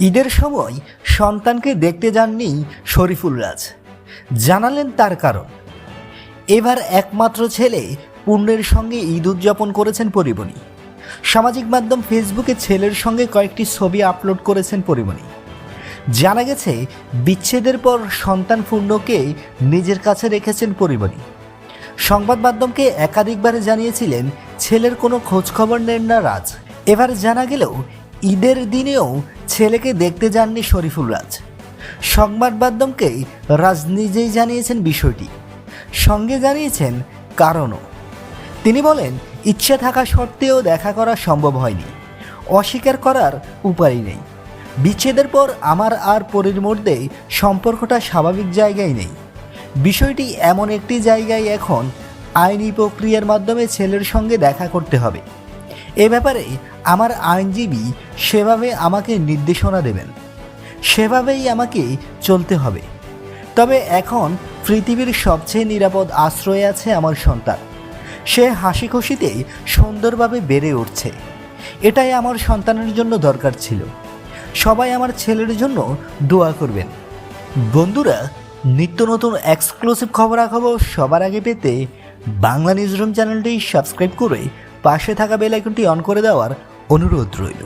ঈদের সময় সন্তানকে দেখতে যাননি শরীফুল রাজ। জানালেন তার কারণ। এবার একমাত্র ছেলে পূর্ণের সঙ্গে ঈদ উদযাপন করেছেন পরিমণি। সামাজিক মাধ্যম ফেসবুকে ছেলের সঙ্গে কয়েকটি ছবি আপলোড করেছেন পরিমণি। জানা গেছে, বিচ্ছেদের পর সন্তান পূর্ণকে নিজের কাছে রেখেছেন পরিমণি। সংবাদ মাধ্যমকে একাধিকবার জানিয়েছিলেন, ছেলের কোনো খোঁজখবর নেন না রাজ। এবার জানা গেলেও ঈদের দিনেও ছেলেকে দেখতে যাননি শরীফুল রাজ। সংবাদ মাধ্যমকেই রাজ নিজেই জানিয়েছেন বিষয়টি। সঙ্গে জানিয়েছেন কারণও। তিনি বলেন, ইচ্ছে থাকা সত্ত্বেও দেখা করা সম্ভব হয়নি। অস্বীকার করার উপায় নেই। বিচ্ছেদের পর আমার আর পরের মধ্যে সম্পর্কটা স্বাভাবিক জায়গায় নেই। বিষয়টি এমন একটি জায়গায় এখন আইনি প্রক্রিয়ার মাধ্যমে ছেলের সঙ্গে দেখা করতে হবে। এ ব্যাপারে আমার আইনজীবী সেভাবে আমাকে নির্দেশনা দেবেন। সেভাবেই আমাকে চলতে হবে। তবে এখন পৃথিবীর সবচেয়ে নিরাপদ আশ্রয়ে আছে আমার সন্তান। সে হাসি খুশিতে সুন্দরভাবে বেড়ে উঠছে। এটাই আমার সন্তানের জন্য দরকার ছিল। সবাই আমার ছেলের জন্য দোয়া করবেন। বন্ধুরা, নিত্য নতুন এক্সক্লুসিভ খবরাখবর সবার আগে পেতে বাংলা নিউজ রুম চ্যানেলটি সাবস্ক্রাইব করে পাশে থাকা বেল আইকনটি অন করে দেওয়ার অনুরোধ রইল।